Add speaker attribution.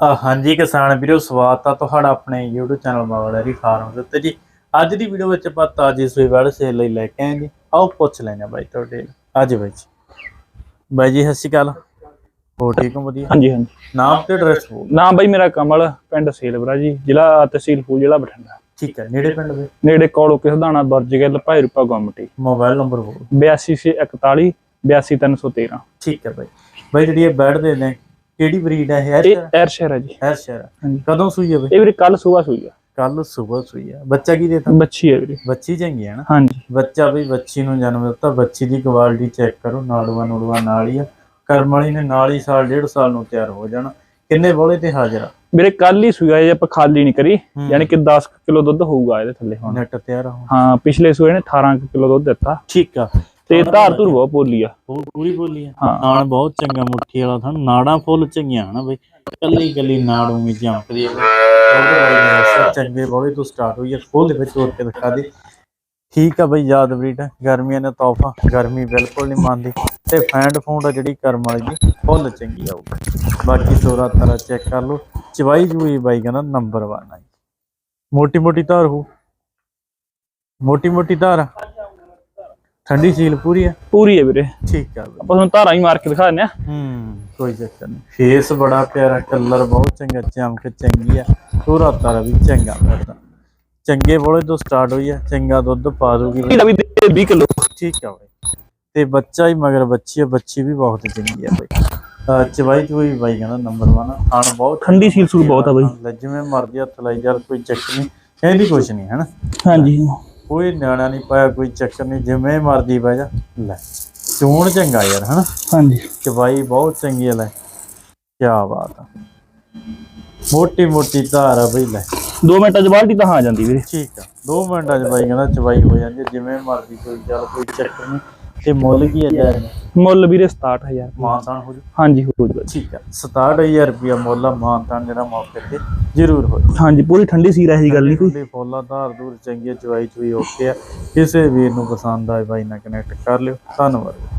Speaker 1: ਹਾਂਜੀ ਕਿਸਾਨ ਵੀਰੋ ਸਵਾਗਤ ਆ ਤੁਹਾਡਾ ਆਪਣੇ YouTube ਚੈਨਲ ਮਾਵਲਰੀ ਫਾਰਮ ਦੇ ਉੱਤੇ ਜੀ। ਅੱਜ ਦੀ ਵੀਡੀਓ ਵਿੱਚ ਆਪਾਂ ਤਾਜੀ ਸੂਈ ਵੜ ਸੇਲ ਲਈ ਲੈ ਕੇ ਆਏ ਜੀ। ਆਓ ਪੁੱਛ ਲੈਣਾ ਬਾਈ ਤੁਹਾਡੇ। ਅੱਜ ਬਾਈ ਜੀ। ਬਾਈ ਜੀ ਸਤਿ ਸ਼੍ਰੀ ਅਕਾਲ। ਹੋ ਠੀਕ ਹੋ ਵਧੀਆ?
Speaker 2: ਹਾਂਜੀ ਹਾਂਜੀ।
Speaker 1: ਨਾਮ ਤੇ ਐਡਰੈਸ
Speaker 2: ਨਾਮ ਬਾਈ ਮੇਰਾ ਕਮਲ ਪਿੰਡ ਸੇਲਵਰਾ ਜੀ ਜ਼ਿਲ੍ਹਾ ਤਹਿਸੀਲ ਫੂਲ ਜ਼ਿਲ੍ਹਾ ਬਠਿੰਡਾ।
Speaker 1: ਠੀਕ ਹੈ ਨੇੜੇ ਪਿੰਡ ਦੇ?
Speaker 2: ਨੇੜੇ ਕੋਲੋਂ ਕਿਸ ਦਾਣਾ ਬਰਜਗਿੱਲ ਭਾਈ ਰੂਪਾ ਗੁੰਮਟੀ
Speaker 1: ਮੋਬਾਈਲ ਨੰਬਰ ਬੋਲ
Speaker 2: 8241 82313
Speaker 1: ਠੀਕ ਹੈ ਬਾਈ। ਬਾਈ ਜਿਹੜੀ ਇਹ ਬੈਡ ਦੇ ਨੇ ਕਿਹੜੀ ਬਰੀਡ ਹੈ? ਹੈਰ
Speaker 2: ਇਹ ਐਰਸ਼ਰ ਹੈ ਜੀ।
Speaker 1: ਹੈਰ ਸ਼ਹਿਰ
Speaker 2: ਹਾਂਜੀ।
Speaker 1: ਕਦੋਂ ਸੂਈ ਹੈ ਬਾਈ?
Speaker 2: ਇਹ ਵੀਰੇ ਕੱਲ ਸਵੇਰ ਸੂਈ ਆ
Speaker 1: ਕੱਲ ਸਵੇਰ ਸੂਈ ਹੈ। ਬੱਚਾ ਕੀ ਦੇਤਾ?
Speaker 2: ਬੱਚੀ ਹੈ ਵੀਰੇ।
Speaker 1: ਬੱਚੀ ਚੰਗੀ ਹੈ ਨਾ?
Speaker 2: ਹਾਂਜੀ।
Speaker 1: ਬੱਚਾ ਵੀ ਬੱਚੀ ਨੂੰ ਜਨਮ ਦਿੱਤਾ। ਬੱਚੀ ਦੀ ਕੁਆਲਿਟੀ ਚੈੱਕ ਕਰੋ। ਨਾੜੂਆ ਨੂੜੂਆ ਨਾਲ ਹੀ ਆ। ਕਰਮ ਵਾਲੀ ਨੇ ਨਾਲ ਹੀ ਸਾਲ ਡੇਢ ਸਾਲ ਨੂੰ ਤਿਆਰ ਹੋ ਜਾਣਾ। ਕਿੰਨੇ ਬੋਲੇ ਤੇ ਹਾਜ਼ਰ ਆ?
Speaker 2: ਵੀਰੇ ਕੱਲ ਹੀ ਸੂਆ ਜੇ ਆਪਾਂ ਖਾਲੀ ਨਹੀਂ ਕਰੀ। ਯਾਨੀ ਕਿ 10 ਕਿਲੋ ਦੁੱਧ ਹੋਊਗਾ ਇਹਦੇ ਥੱਲੇ ਹੁਣ।
Speaker 1: ਨੈਟ ਤਿਆਰ ਆ।
Speaker 2: ਹਾਂ ਪਿਛਲੇ ਸੂਏ ਨੇ 18 ਕਿਲੋ ਦੁੱਧ ਦਿੱਤਾ।
Speaker 1: ਠੀਕ ਆ।
Speaker 2: ਤੇ ਧਾਰ ਧੁਰ ਬਹੁਤ ਪੋਲੀ ਆ।
Speaker 1: ਉਹ ਪੂਰੀ ਬੋਲੀ ਆ। ਨਾੜ ਬਹੁਤ ਚੰਗਾ ਮੁੱਠੀ ਵਾਲਾ ਥਣ ਨਾੜਾਂ ਫੁੱਲ ਚੰਗੀਆਂ ਹਨਾ ਬਈ। ਕੱਲੀ ਕੱਲੀ ਨਾੜ ਉਮੀ ਜੰਪਦੀ ਹੈ ਉਹਦੇ ਵਾਲੇ ਦੇ ਰਸਤੇ ਚੰਗੇ ਬੋਲੇ ਤੋਂ ਸਟਾਰਟ ਹੋਈ ਹੈ ਫੁੱਲ ਦੇ ਵਿੱਚ ਤੋੜ ਕੇ ਦਿਖਾ ਦੇ। ਠੀਕ ਆ ਬਈ ਯਾਦ ਬਰੀਡ। ਗਰਮੀਆਂ ਨੇ ਤੋਹਫਾ। ਗਰਮੀ ਬਿਲਕੁਲ ਨਹੀਂ ਮੰਨਦੀ। ਤੇ ਫੈਂਡ ਫੂੰਡ ਆ ਜਿਹੜੀ ਕਰਮ ਵਾਲੀ ਦੀ ਫੁੱਲ ਚੰਗੀ ਆਊਗੀ ਬਾਕੀ ਤੋਰਾ ਤਾਰਾ ਚੈੱਕ ਕਰ ਲਓ। ਚਵਾਈ ਜੂਈ ਬਾਈ ਕਹਿੰਦਾ ਨੰਬਰ 1 ਆ ਮੋਟੀ ਮੋਟੀ ਧਾਰ ਹੋ ਮੋਟੀ ਮੋਟੀ ਧਾਰ ਆ। ਠੰਡੀ ਸੀਲ ਪੂਰੀ ਆ?
Speaker 2: ਪੂਰੀ ਹੈ ਵੀਰੇ।
Speaker 1: ਠੀਕ ਆ
Speaker 2: ਆਪਾਂ ਤੁਹਾਨੂੰ ਧਾਰਾਂ ਹੀ ਮਾਰ ਕੇ ਦਿਖਾ ਦਿੰਦੇ ਆ।
Speaker 1: ਹੂੰ ਕੋਈ ਚੱਕਰ ਨਹੀਂ। ਫੇਸ ਬੜਾ ਪਿਆਰਾ ਕਲਰ ਬਹੁਤ ਚੰਗਾ ਚਮਕ ਚੰਗੀ ਆ। ਪੂਰਾ ਤਾਰਾ ਵੀ ਚੰਗਾ ਫਿਰਦਾ ਚੰਗੇ ਬੋਲੇ ਤੋਂ ਸਟਾਰਟ ਹੋਈ ਆ ਚੰਗਾ ਦੁੱਧ ਪਾ ਦੂਗੀ ਬਈ।
Speaker 2: ਇਹਦਾ ਵੀ ਦੇ 20 ਕਿਲੋ।
Speaker 1: ਠੀਕ ਆ ਬਈ। ਤੇ ਬੱਚਾ ਹੀ ਮਗਰ ਬੱਚੀ ਆ ਬੱਚੀ ਵੀ ਬਹੁਤ ਚੰਗੀ ਆ ਬਈ। ਅਹ ਚਵਾਈ ਚਵਾਈ ਬਾਈ ਕਹਿੰਦਾ ਨੰਬਰ 1 ਖਾਣ ਬਹੁਤ
Speaker 2: ਠੰਡੀ ਸੀਲ ਸੂਲ ਬਹੁਤ ਆ ਬਈ।
Speaker 1: ਲੈ ਜਿਵੇਂ ਮਰਜ਼ੀ ਹੱਥ ਲਾਈ ਯਾਰ ਕੋਈ ਚੱਕਰ ਨਹੀਂ। ਇਹਦੀ ਕੁਛ ਨਹੀਂ ਹਨਾ?
Speaker 2: ਹਾਂਜੀ।
Speaker 1: ਕੋਈ ਨਿਆਣਾ ਨਹੀਂ ਪਾਇਆ ਕੋਈ ਚੱਕਰ ਨਹੀਂ ਜਿਵੇਂ ਮਰਜ਼ੀ ਬਹਿ ਜਾ। ਲੈ ਚੋਣ ਚੰਗਾ ਯਾਰ ਹਨਾ?
Speaker 2: ਹਾਂਜੀ।
Speaker 1: ਚਵਾਈ ਬਹੁਤ ਚੰਗੀ ਹੈ ਲੈ। ਕੀ ਬਾਤ ਆ। ਮੋਟੀ ਮੋਟੀ ਧਾਰ ਆ ਬਈ ਲੈ।
Speaker 2: 2 ਮਿੰਟਾਂ ਚ ਬਾਲਟੀ ਤਾਂ ਆ ਜਾਂਦੀ ਵੀਰੇ।
Speaker 1: ਠੀਕ ਆ। 2 ਮਿੰਟਾਂ ਚ ਬਾਈ ਕਹਿੰਦਾ ਚਵਾਈ ਹੋ ਜਾਂਦੀ ਜਿਵੇਂ ਮਰਜ਼ੀ ਕੋਈ ਚੱਲ ਕੋਈ ਚੱਕਰ ਨਹੀਂ। ਤੇ ਮੁੱਲ ਕੀ ਹੈ ਜਾਇਜ਼
Speaker 2: ਮੁੱਲ ਵੀਰੇ 67000
Speaker 1: ਮਾਨਤਾਨ ਹੋ ਜੂ?
Speaker 2: ਹਾਂਜੀ ਹੋ ਜੂਗਾ ਜੀ।
Speaker 1: ਠੀਕ ਆ 67000 ਰੁਪਿਆ ਮੁੱਲ ਆ ਮਾਨਤਾਨ ਜਿਹੜਾ ਮੌਕੇ ਤੇ ਜ਼ਰੂਰ ਹੋ ਜੂ।
Speaker 2: ਹਾਂਜੀ ਪੂਰੀ ਠੰਡੀ ਸੀਰ ਇਹੋ ਜੀ ਗੱਲ ਨਹੀਂ ਕੋਈ?
Speaker 1: ਫੋਲਾ ਧਾਰ ਦੂਰ ਚੰਗੀ ਚਵਾਈ ਚੁਈ ਓਕੇ ਆ। ਕਿਸੇ ਵੀਰ ਨੂੰ ਪਸੰਦ ਆਏ ਬਾਈ ਨਾਲ ਕਨੈਕਟ ਕਰ ਲਿਓ। ਧੰਨਵਾਦ।